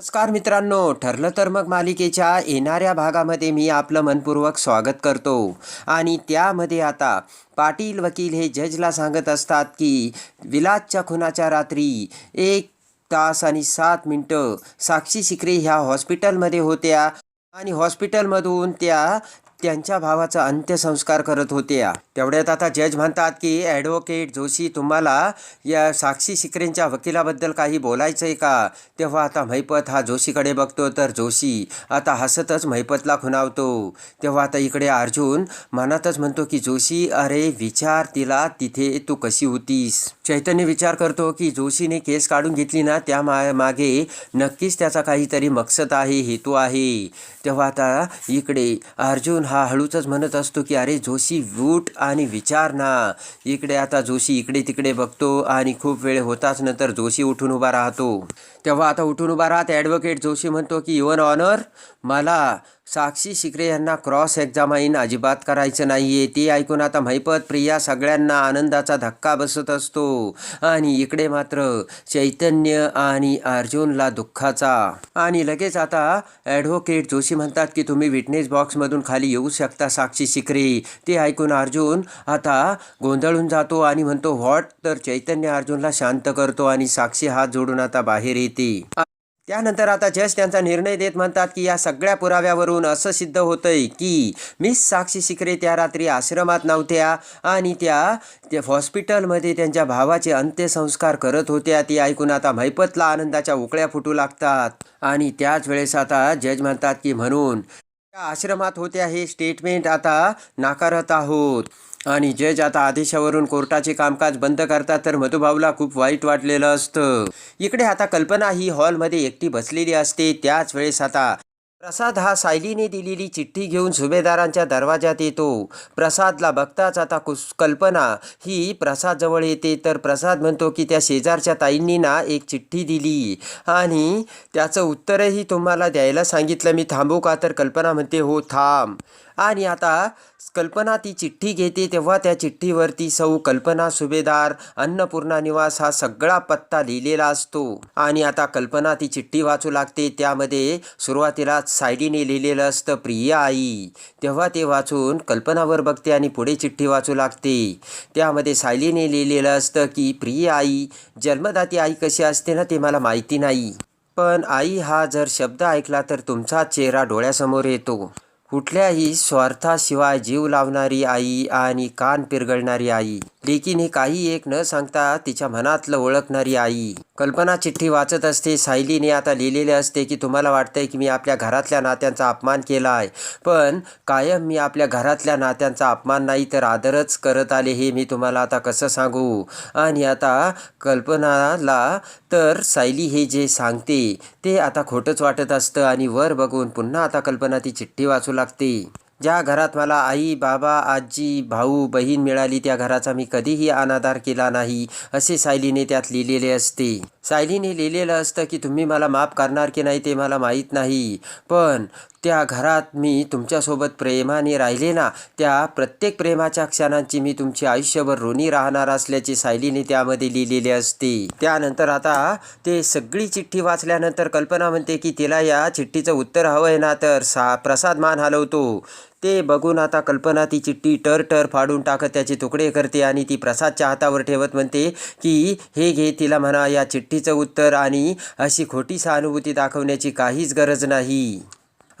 नमस्कार मित्रांनो ठरलं तर मग मालिकेच्या येणाऱ्या भागामध्ये मी आपलं मनपूर्वक स्वागत करतो. आणि त्यामध्ये आता पाटील वकील हे जजला सांगत असतात की विलासच्या खुनाच्या रात्री एक तास आणि सात मिनटं साक्षी शिकरे ह्या हॉस्पिटलमध्ये होत्या. आणि हॉस्पिटलमधून त्या त्यांच्या भावाचा अंत्यसंस्कार करत होत्या. तेवढ्यात आता जज म्हणतात की ॲडव्होकेट जोशी तुम्हाला या साक्षी शिकरेंच्या वकिलाबद्दल काही बोलायचं आहे का? तेव्हा आता महिपत हा जोशीकडे बघतो. तर जोशी आता हसतच महिपतला खुणावतो. तेव्हा आता इकडे अर्जुन मनातच म्हणतो की जोशी अरे विचार तिला तिथे तू कशी होतीस? चैतन्य विचार करतो की जोशीने केस काढून घेतली ना त्या मा मागे नक्कीच त्याचा काहीतरी मकसद आहे हेतू आहे. तेव्हा आता इकडे अर्जुन हा हळूचच म्हणत असतो की अरे जोशी वूट आणि विचार ना. इकडे आता जोशी इकडे तिकडे बघतो आणि खूप वेळ होताच नंतर जोशी उठून उभा राहतो. तेव्हा आता उठून उभा राहत ॲडव्होकेट जोशी म्हणतो की युवन ऑनर मला साक्षी शिकरे यांना क्रॉस एक्झामाईन अजिबात करायचं नाही आहे ते ऐकून आता महिपत प्रिया सगळ्यांना आनंदाचा धक्का बसत असतो. आणि इकडे मात्र चैतन्य आणि अर्जुनला दुःखाचा. आणि लगेच आता ॲडव्होकेट जोशी म्हणतात की तुम्ही विटनेस बॉक्समधून खाली येऊ शकता साक्षी शिकरे ते ऐकून अर्जुन आता गोंधळून जातो आणि म्हणतो व्हॉट तर चैतन्य अर्जुनला शांत करतो आणि साक्षी हात जोडून आता बाहेर येते. त्यानंतर आता जज त्यांचा निर्णय देत म्हणतात की या सगळ्या पुराव्यावरून असं सिद्ध होतंय की मिस साक्षी शिकरे त्या रात्री आश्रमात नव्हत्या आणि त्या हॉस्पिटलमध्ये त्यांच्या भावाचे अंत्यसंस्कार करत होत्या ती ऐकून आता मैपतला आनंदाच्या उकळ्या फुटू लागतात. आणि त्याच वेळेस आता जज म्हणतात की म्हणून त्या आश्रमात होत्या हे स्टेटमेंट आता नाकारत आहोत. आणि जज आता आदेशावरून कोर्टाचे कामकाज बंद करतात तर मधुभाऊला खूप वाईट वाटलेलं असतं. इकडे आता कल्पना ही हॉलमध्ये एकटी बसलेली असते. त्याच वेळेस आता प्रसाद हा सायलीने दिलेली चिठ्ठी घेऊन सुभेदारांच्या दरवाजात येतो. प्रसादला बघताच आता कुस कल्पना ही प्रसादजवळ येते. तर प्रसाद म्हणतो की त्या शेजारच्या ताईंनी ना एक चिठ्ठी दिली. आणि त्याचं उत्तरही तुम्हाला द्यायला सांगितलं. मी थांबू का? तर कल्पना म्हणते हो थांब. आणि आता कल्पना ती चिठ्ठी घेते तेव्हा त्या चिठ्ठीवरती सौ कल्पना सुभेदार अन्नपूर्णा निवास हा सगळा पत्ता लिहिलेला असतो. आणि आता कल्पना ती चिठ्ठी वाचू लागते त्यामध्ये सुरुवातीला सायडीने लिहिलेलं असतं प्रिय आई. तेव्हा ते वाचून कल्पनावर बघते आणि पुढे चिठ्ठी वाचू लागते. त्यामध्ये सायलीने लिहिलेलं असतं की प्रिय आई जन्मदाती आई कशी असते ना ते मला माहिती नाही. पण आई हा जर शब्द ऐकला तर तुमचा चेहरा डोळ्यासमोर येतो. कुठल्याही स्वार्थाशिवाय जीव लावणारी आई आणि कान पिरगळणारी आई. लेकिन हे काही एक न सांगता तिच्या मनातलं ओळखणारी आई. कल्पना चिठ्ठी वाचत असते. सायलीने आता लिहिलेले असते की तुम्हाला वाटतंय की मी आपल्या घरातल्या नात्यांचा अपमान केला आहे. पण कायम मी आपल्या घरातल्या नात्यांचा अपमान नाही तर आदरच करत आले हे मी तुम्हाला आता कसं सांगू? आणि आता कल्पनाला तर सायली हे जे सांगते ते आता खोटंच वाटत असतं आणि वर बघून पुन्हा आता कल्पना ती चिठ्ठी वाचू लागते. ज्या घरात मला आई बाबा आजी भाऊ बहीण मिळाली त्या घराचा मी कधीही अनादार केला नाही असे सायलीने त्यात लिहिलेले असते. सायलीने लिहिलेलं असतं की तुम्ही मला माफ करणार की नाही ते मला माहीत नाही. पण त्या घरात मी तुमच्यासोबत प्रेमाने राहिले ना त्या प्रत्येक प्रेमाच्या क्षणांची मी तुमची आयुष्यभर ऋणी राहणार असल्याचे सायलीने त्यामध्ये लिहिलेले असते. त्यानंतर आता ते सगळी चिठ्ठी वाचल्यानंतर कल्पना म्हणते की तिला या चिठ्ठीचं उत्तर हवं आहे ना तर सा प्रसाद मान हलवतो. ते बघून आता कल्पना ती चिठ्ठी टर टर फाडून टाकत त्याचे तुकडे करते आणि ती प्रसादच्या हातावर ठेवत म्हणते की हे घे तिला म्हणा या चिठ्ठीचं उत्तर आणि अशी खोटी सहानुभूती दाखवण्याची काहीच गरज नाही.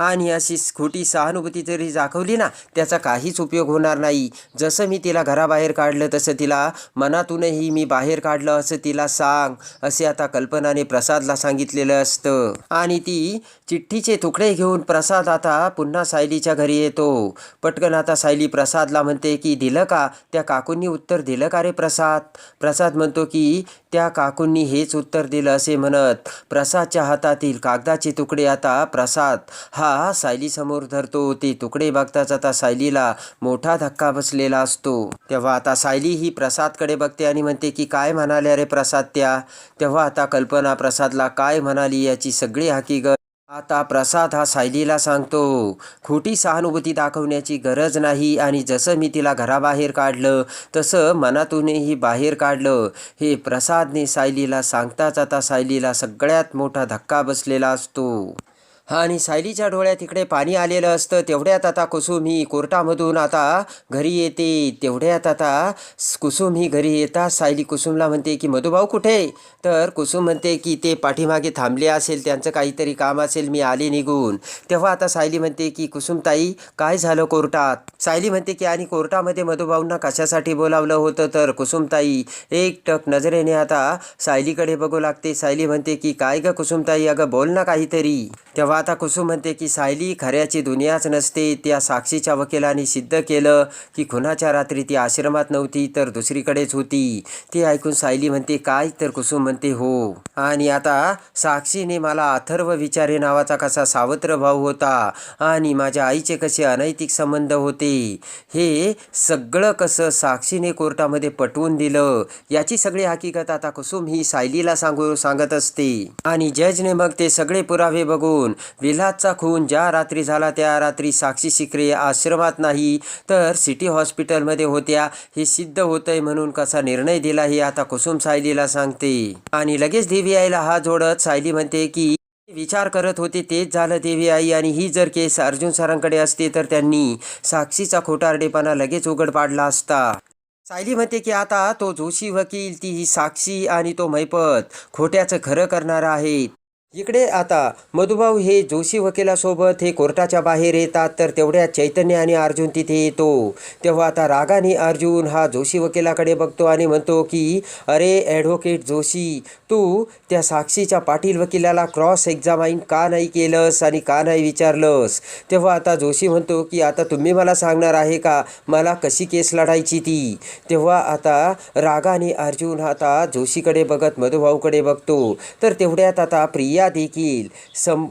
आणि अशी खोटी सहानुभूती जरी दाखवली ना त्याचा काहीच उपयोग होणार नाही. जसं मी तिला घराबाहेर काढलं तसं तिला मनातूनही मी बाहेर काढलं असं तिला सांग असे आता कल्पनाने प्रसादला सांगितलेलं असतं. आणि ती चिठ्ठीचे तुकडे घेऊन प्रसाद आता पुन्हा सायलीच्या घरी येतो. पटकन आता सायली प्रसादला म्हणते की दिलं का? त्या काकूंनी उत्तर दिलं का रे प्रसाद? प्रसाद म्हणतो की त्या काकूंनी हेच उत्तर दिलं असे म्हणत प्रसादच्या हातातील कागदाचे तुकडे आता प्रसाद हा सायलीसमोर धरतो. ते तुकडे बघताच आता सायलीला मोठा धक्का बसलेला असतो. तेव्हा आता सायली ही प्रसादकडे बघते आणि म्हणते की काय म्हणाले रे प्रसाद त्या? तेव्हा आता कल्पना प्रसादला काय म्हणाली याची सगळी हकीकत आता प्रसाद हा सायलीला सांगतो. खोटी सहानुभूती दाखवण्याची गरज नाही आणि जसं मी तिला घराबाहेर काढलं तसं मनातूनही बाहेर काढलं. हे प्रसादने सायलीला सांगताच आता सायलीला सगळ्यात मोठा धक्का बसलेला असतो. आणि सायलीच्या डोळ्यात इकडे पाणी आलेलं असतं. तेवढ्यात आता कुसुम ही कोर्टामधून आता घरी येते. तेवढ्यात आता कुसुम ही घरी येतात सायली कुसुमला म्हणते की मधुभाऊ कुठे? तर कुसुम म्हणते की ते पाठीमागे थांबले असेल. त्यांचं काहीतरी काम असेल. मी आले निघून. तेव्हा आता सायली म्हणते की कुसुमताई काय झालं कोर्टात? सायली म्हणते की आणि कोर्टामध्ये मधुभाऊंना कशासाठी बोलावलं होतं? तर कुसुमताई एक टक नजरेने आता सायलीकडे बघू लागते. सायली म्हणते की काय गं कुसुमताई? अगं बोल ना काहीतरी. तेव्हा आता कुसुम म्हणते की सायली खऱ्याची दुनियाच नसते. त्या साक्षीच्या वकिलांनी सिद्ध केलं की खुनाच्या रात्री ती आश्रमात नव्हती तर दुसरीकडेच होती. ते ऐकून सायली म्हणते काय तर कुसुम म्हणते हो. आणि आता साक्षीने मला अथर्व विचारे नावाचा कसा सावत्र भाऊ होता आणि माझ्या आईचे कसे अनैतिक संबंध होते. हे सगळं कसं साक्षीने कोर्टामध्ये पटवून दिलं. याची सगळी हकीकत आता कुसुम ही सायलीला सांगू सांगत असते. आणि जजने मग ते सगळे पुरावे बघून विलासचा खून ज्या रात्री झाला त्या रात्री साक्षी शिकरे आश्रमात नाही. तर सिटी हॉस्पिटलमध्ये होत्या. हे सिद्ध होतंय म्हणून कसा निर्णय दिला हे आता कुसुम सायलीला सांगते. आणि लगेच देवी आईला हा जोडत सायली म्हणते की विचार करत होते तेच झालं देवी आई आणि ही जर केस अर्जुन सरांकडे असते तर त्यांनी साक्षीचा खोटारडेपणा लगेच उघड पाडला असता. सायली म्हणते की आता तो जोशी वकील ती ही साक्षी आणि तो मैपत. खोट्याचं खरं करणारा आहे. इकडे आता मधुभाऊ हे जोशी वकिलासोबत हे कोर्टाच्या बाहेर येतात तर तेवढ्या चैतन्य आणि अर्जुन तिथे येतो. तेव्हा आता रागाने अर्जुन हा जोशी वकिलाकडे बघतो आणि म्हणतो की अरे ॲडव्होकेट जोशी तू त्या साक्षीच्या पाटील वकिलाला क्रॉस एक्झामाईन का नाही केलंस आणि का नाही विचारलंस? तेव्हा आता जोशी म्हणतो की आता तुम्ही मला सांगणार आहे का? मला कशी केस लढायची ती? तेव्हा आता रागाने अर्जुन आता जोशीकडे बघत मधुभाऊकडे बघतो. तर तेवढ्यात आता प्रिया देखील सम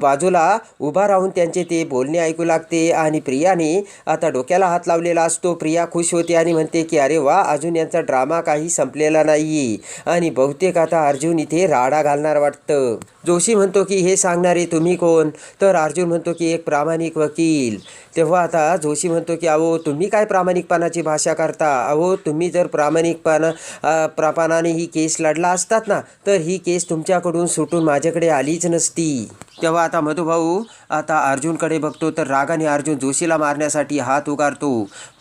बाजूला उभा राहून त्यांचे ते बोलणे ऐकू लागते आणि प्रियाने आता डोक्याला हात लावलेला असतो. प्रिया खुश होते आणि म्हणते की अरे वा अजून यांचा ड्रामा काही संपलेला नाही आणि बहुतेक आता अर्जुन इथे राडा घालणार वाटतं. जोशी म्हणतो की हे सांगणारे तुम्ही कोण? तर अर्जुन म्हणतो की एक प्रामाणिक वकील. तेव्हा आता जोशी म्हणतो की अहो तुम्ही काय प्रामाणिकपणाची भाषा करता? अहो तुम्ही जर प्रामाणिकपणा प्रापणाने ही केस लढला असतात ना तर ही केस तुमच्याकडून सुटून माझ्याकडे आलीच नसती. तेव्हा आता मधुभाऊ आता अर्जुनकडे बघतो तर रागाने अर्जुन जोशीला मारण्यासाठी हात उगारतो.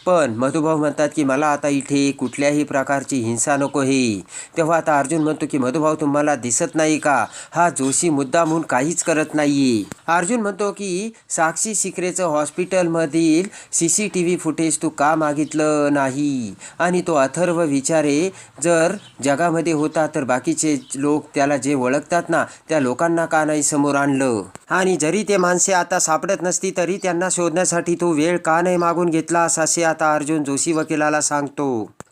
पण मधुभाऊ म्हणतात की मला आता इथे कुठल्याही प्रकारची हिंसा नको हे तेव्हा आता अर्जुन म्हणतो की मधुभाऊ तुम्हाला दिसत नाही का? हा जोशी मुद्दामून काहीच करत नाहीये. अर्जुन म्हणतो की साक्षी सिक्रेचं हॉस्पिटलमधील C C T V footage तू का मागितलं नाही? आणि तो अथर्व विचारे जर जगामध्ये होता तर बाकीचे लोक त्याला जे ओळखतात ना त्या लोकांना का नाही समोर आणलं? आणि जरी ते माणसे आता सापडत नसती तरी त्यांना शोधण्यासाठी तो वेळ का नाही मागून घेतला असे आता अर्जुन जोशी वकिलाला सांगतो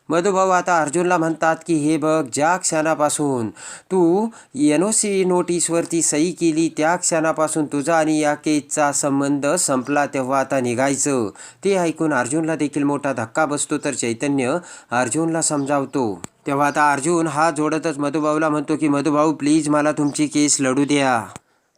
मधुभाऊ आता अर्जुनला म्हणतात की हे बघ ज्या क्षणापासून तू एन ओ सी नोटीसवरती सही केली त्या क्षणापासून तुझा आणि या केसचा संबंध संपला तेव्हा आता निघायचं. ते ऐकून अर्जुनला देखील मोठा धक्का बसतो. तर चैतन्य अर्जुनला समजावतो तेव्हा आता अर्जुन हा जोडतच मधुभाऊला म्हणतो की मधुभाऊ प्लीज मला तुमची केस लढू द्या.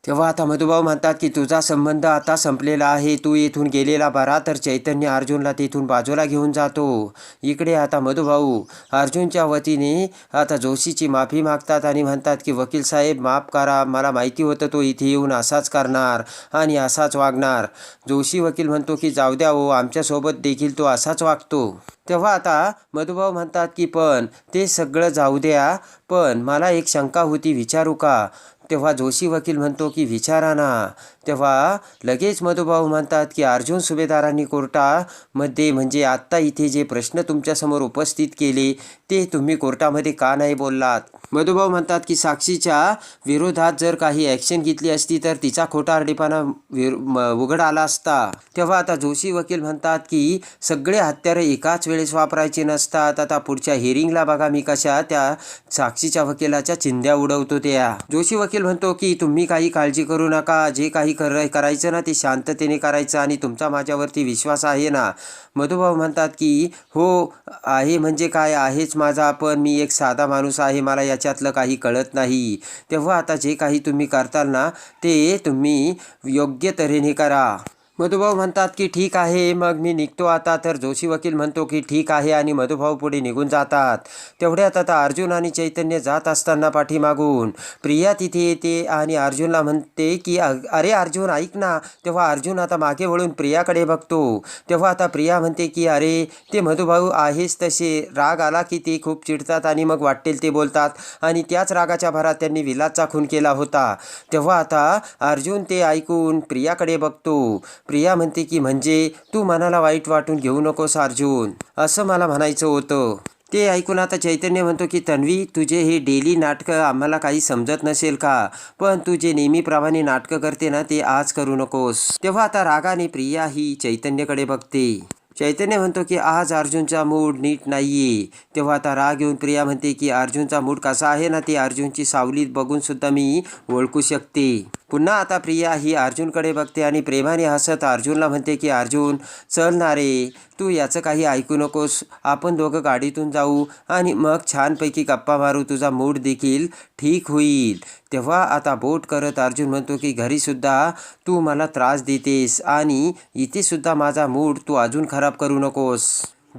तेव्हा आता मधुभाऊ म्हणतात की तुझा संबंध आता संपलेला आहे. तू येथून गेलेला बरा तर चैतन्य अर्जुनला तेथून बाजूला घेऊन जातो. इकडे आता मधुभाऊ अर्जुनच्या वतीने आता जोशीची माफी मागतात आणि म्हणतात की वकील साहेब माफ करा. मला माहिती होतं तो इथे येऊन असाच करणार आणि असाच वागणार. जोशी वकील म्हणतो की जाऊ द्या हो आमच्यासोबत देखील तो असाच वागतो. तेव्हा आता मधुभाऊ म्हणतात की पण ते सगळं जाऊ द्या. पण मला एक शंका होती विचारू का? तेव्हा जोशी वकील म्हणतो की विचारा ना तेव्हा लगेच मधुभाऊ म्हणतात की अर्जुन सुभेदारांनी कोर्टामध्ये म्हणजे आत्ता इथे जे प्रश्न तुमच्यासमोर उपस्थित केले ते तुम्ही कोर्टामध्ये का नाही बोललात? मधुभाऊ म्हणतात की साक्षीच्या विरोधात जर काही ॲक्शन घेतली असती तर तिचा खोटारडेपणा विर म- उघड आला असता. तेव्हा आता जोशी वकील म्हणतात की सगळे हत्यारं एकाच वेळेस वापरायचे नसतात. आता पुढच्या हिअरिंगला बघा मी कशा त्या साक्षीच्या वकिलाच्या चिंध्या उडवतो त्या. जोशी वकील म्हणतो की तुम्ही काही काळजी करू नका. जे काही कर करायचं ना ते शांततेने करायचं आणि तुमचा माझ्यावरती विश्वास आहे ना. मधुभाऊ म्हणतात की हो आहे म्हणजे काय? आहेच माझा पण मी एक साधा माणूस आहे. मला याच्यातलं काही कळत नाही. तेव्हा आता जे काही तुम्ही करताल ना ते तुम्ही योग्य तऱ्हेने करा. मधुभाऊ म्हणतात की ठीक आहे मग मी निघतो आता. तर जोशी वकील म्हणतो की ठीक आहे आणि मधुभाऊ पुढे निघून जातात. तेवढ्यात आता अर्जुन आणि चैतन्य जात असताना पाठीमागून. प्रिया तिथे येते आणि अर्जुनला म्हणते की अरे अर्जुन ऐक ना. तेव्हा अर्जुन आता मागे वळून प्रियाकडे बघतो. तेव्हा आता प्रिया म्हणते की अरे ते मधुभाऊ आहेच तसे. राग आला की ते खूप चिडतात आणि मग वाटेल ते बोलतात. आणि त्याच रागाच्या भरात त्यांनी विलासचा खून केला होता. तेव्हा आता अर्जुन ते ऐकून प्रियाकडे बघतो. प्रिया म्हणते की म्हणजे तू मनाला वाईट वाटून घेऊ नकोस अर्जुन. असं मला म्हणायचं होतं. ते ऐकून आता चैतन्य म्हणतो की तन्वी तुझे हे डेली नाटकं आम्हाला काही समजत नसेल का? पण तू जे नेहमीप्रमाणे नाटकं करते ना ते आज करू नकोस. तेव्हा आता रागाने प्रिया ही चैतन्यकडे बघते. चैतन्य म्हणतो की आज अर्जुनचा मूड नीट नाही तेव्हा आता राग येऊन प्रिया म्हणते की अर्जुनचा मूड कसा आहे ना ते अर्जुनची सावलीत बघून सुद्धा मी ओळखू शकते. पुन्हा आता प्रिया ही अर्जुनकडे बघते आणि प्रेमाने हसत अर्जुनला म्हणते की अर्जुन चल ना रे तू याचं काही ऐकू नकोस. आपण दोघं गाडीतून जाऊ आणि मग छानपैकी गप्पा मारू. तुझा मूड देखील ठीक होईल. तेव्हा आता बोट करत अर्जुन म्हणतो की घरीसुद्धा तू मला त्रास देतेस आणि इथेसुद्धा माझा मूड तू अजून खराब करू नकोस.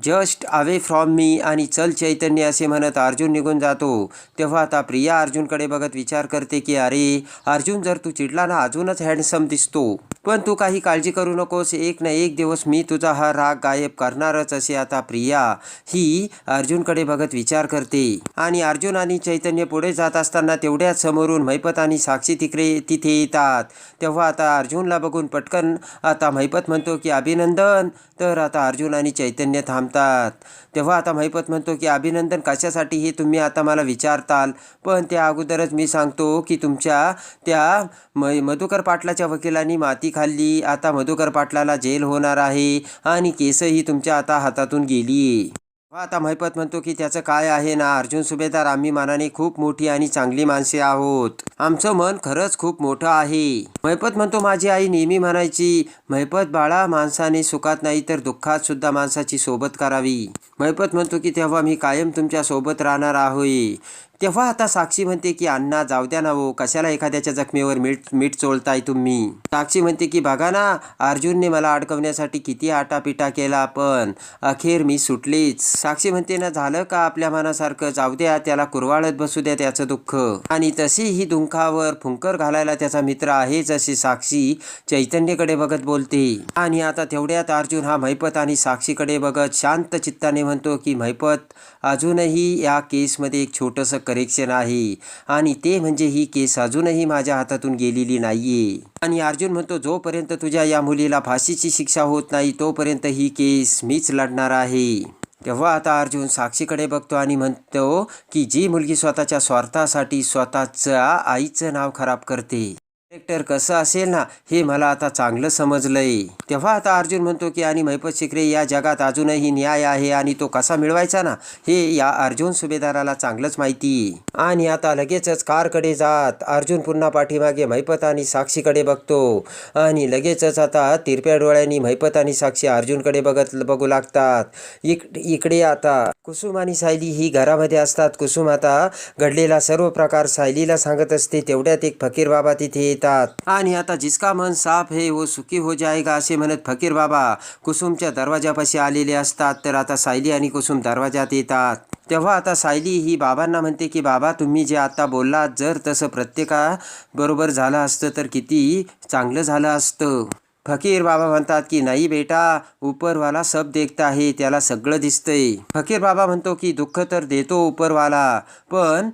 जस्ट अवे फ्रॉम मी आणि चल चैतन्य असे म्हणत अर्जुन निघून जातो. तेव्हा आता प्रिया अर्जुनकडे बघत विचार करते की अरे अर्जुन जर तू चिडला ना अजूनच हँडसम दिसतो. पण तू काही काळजी करू नकोस. एक ना एक दिवस मी तुझा हा राग गायब करणारच असे आता प्रिया ही अर्जुनकडे बघत विचार करते. आणि अर्जुन आणि चैतन्य पुढे जात असताना तेवढ्याच समोरून मैपत आणि साक्षी तिकडे तिथे येतात. तेव्हा आता अर्जुनला बघून पटकन आता मैपत म्हणतो की अभिनंदन. तर आता अर्जुन आणि चैतन्य थांब थांबतात तेव्हा आता महिपत म्हणतो की अभिनंदन कशासाठी हे तुम्ही आता मला विचारताल? पण त्या अगोदरच मी सांगतो की तुमच्या त्या म मधुकर पाटलाच्या वकिलांनी माती खाल्ली. आता मधुकर पाटलाला जेल होणार आहे आणि केसही तुमच्या आता हातातून गेली आता महिपत म्हणतो की त्याचं काय आहे ना? अर्जुन सुभेदार आम्ही मनाने खूप मोठी आणि चांगली माणसे आहोत. आमचं मन खरंच खूप मोठं आहे. महिपत म्हणतो माझी आई नेहमी म्हणायची महिपत बाळा माणसाने सुखात नाही तर दुःखात सुद्धा माणसाची सोबत करावी. महिपत म्हणतो की तेव्हा मी कायम तुमच्यासोबत राहणार आहे. तेव्हा आता साक्षी म्हणते की अण्णा जाऊ द्या ना हो. कशाला एखाद्याच्या जखमेवर मीठ मीठ चोळताय तुम्ही? साक्षी म्हणते की बघा ना अर्जुनने मला अडकवण्यासाठी किती आटापिटा केला पण अखेर मी सुटलीच. साक्षी म्हणते ना झालं का आपल्या मनासारखं? जाऊ द्या त्याला कुरवाळत बसू द्या त्याचं दुःख. आणि तशी ही दुःखावर फुंकर घालायला त्याचा मित्र आहेच अशी साक्षी चैतन्यकडे बघत बोलते. आणि आता तेवढ्यात अर्जुन हा मैपत आणि साक्षीकडे बघत शांत चित्ताने म्हणतो की मैपत अजूनही या केसमध्ये एक छोटंसं करेक्शन आहे. आणि ते म्हणजे ही केस अजूनही माझ्या हातातून गेलेली नाहीये. आणि अर्जुन म्हणतो जोपर्यंत तुझ्या या मुलीला फाशीची शिक्षा होत नाही तोपर्यंत ही केस मीच लढणार आहे. तेव्हा आता अर्जुन साक्षीकडे बघतो आणि म्हणतो की जी मुलगी स्वतःच्या स्वार्थासाठी स्वतःच्या आईचं नाव खराब करते. कॅरेक्टर कसं असेल ना हे मला आता चांगलं समजलंय. तेव्हा आता अर्जुन म्हणतो की आणि महिपत शिकरे या जगात अजूनही न्याय आहे आणि तो कसा मिळवायचा ना हे या अर्जुन सुभेदाराला चांगलंच माहिती. आणि आता लगेचच कारकडे जात अर्जुन पुन्हा पाठीमागे महिपत आणि साक्षीकडे बघतो. आणि लगेचच आता तिरप्या डोळ्यांनी महिपत आणि साक्षी अर्जुनकडे बघत बघू लागतात. इक इकडे आता कुसुम आणि सायली ही घरामध्ये असतात. कुसुम आता घडलेला सर्व प्रकार सायलीला सांगत असते. तेवढ्यात एक फकीर बाबा तिथे येतात आणि आता जिसका मन साफ है वो सुखी हो जाएगा असे म्हणत फकीर बाबा कुसुमच्या दरवाजापाशी आलेले असतात तर आता सायली आणि कुसुम दरवाजात येतात। तेव्हा आता सायली ही बाबांना म्हणते की बाबा तुम्ही जे आता बोललात जर तसं प्रत्येका बरोबर झालं असतं तर किती चांगलं झालं असतं। फकीर बाबा म्हणतात की नाही बेटा उपरवाला सब देखता आहे त्याला सगळं दिसतंय। फकीर बाबा म्हणतो की दुःख तर देतो उपरवाला पण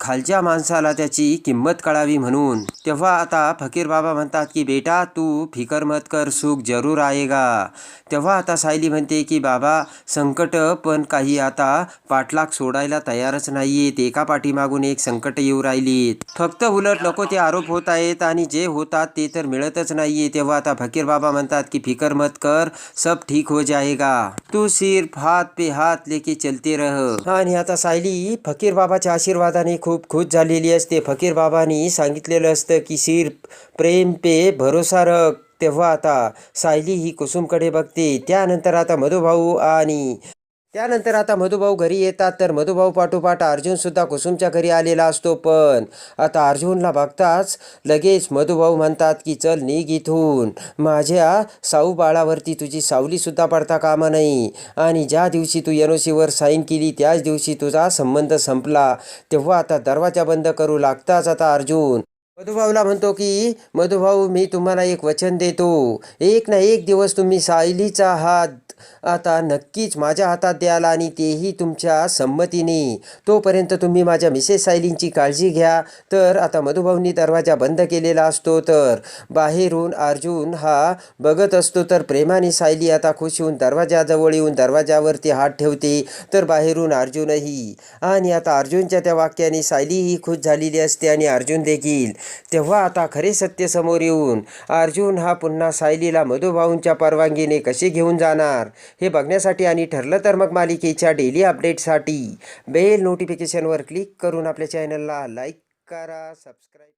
खालच्या माणसाला त्याची किंमत कळावी म्हणून. तेव्हा आता फकीर बाबा म्हणतात की बेटा तू फिकर मत कर सुख जरूर आएगा. तेव्हा आता सायली म्हणते की बाबा संकट पण काही आता पाठलाग सोडायला तयारच नाहीयेत. एका पाठीमागून एक संकट येऊ राहिलीत. फक्त उलट नको ते आरोप होत आहेत आणि जे होतात ते तर मिळतच नाहीये. तेव्हा आता फकीर बाबा म्हणतात की फिकर मत कर सब ठीक हो जाएगा. तू सिर्फ हात पे हात लेके चलते रह. आणि आता सायली फकीर बाबाच्या आशीर्वादाने खूप खुश झालेली असते. फकीर बाबांनी सांगितलेलं असतं की शिर प्रेम पे भरोसा रख. तेव्हा आता सायली ही कुसुमकडे बघते. त्यानंतर आता मधुभाऊ आणि त्यानंतर आता मधुभाऊ घरी येतात तर मधुभाऊ पाठोपाठ अर्जुनसुद्धा कुसुमच्या घरी आलेला असतो पण आता अर्जुनला बघताच लगेच मधुभाऊ म्हणतात की चल निघ इथून. माझ्या साऊ बाळावरती तुझी सावलीसुद्धा पडता कामा नाही आणि ज्या दिवशी तू एन ओ सीवर साईन केली त्याच दिवशी तुझा संबंध संपला. तेव्हा आता दरवाजा बंद करू लागताच आता अर्जुन. मधुभाऊला म्हणतो की मधुभाऊ मी तुम्हाला एक वचन देतो. एक ना एक दिवस तुम्ही सायलीचा हात आता नक्कीच माझ्या हातात द्याल आणि तेही तुमच्या संमतीने. तोपर्यंत तुम्ही माझ्या मिसेस सायलींची काळजी घ्या. तर आता मधुभाऊंनी दरवाजा बंद केलेला असतो तर बाहेरून अर्जुन हा बघत असतो. तर प्रेमाने सायली आता खुश होऊन दरवाजाजवळ येऊन दरवाजावरती हात ठेवते. तर बाहेरून अर्जुनही आणि आता अर्जुनच्या त्या वाक्याने सायलीही खुश झालेली असते आणि अर्जुन देखील तेव्हा आता खरे सत्य समोर येऊन अर्जुन हा पुन्हा सायलीला मधुभाऊंच्या परवानगीने कसे घेऊन जाणार हे बघण्यासाठी आणि ठरलं तर मग मालिकेच्या डेली अपडेटसाठी बेल नोटिफिकेशनवर क्लिक करून आपल्या चॅनलला लाईक करा सबस्क्राईब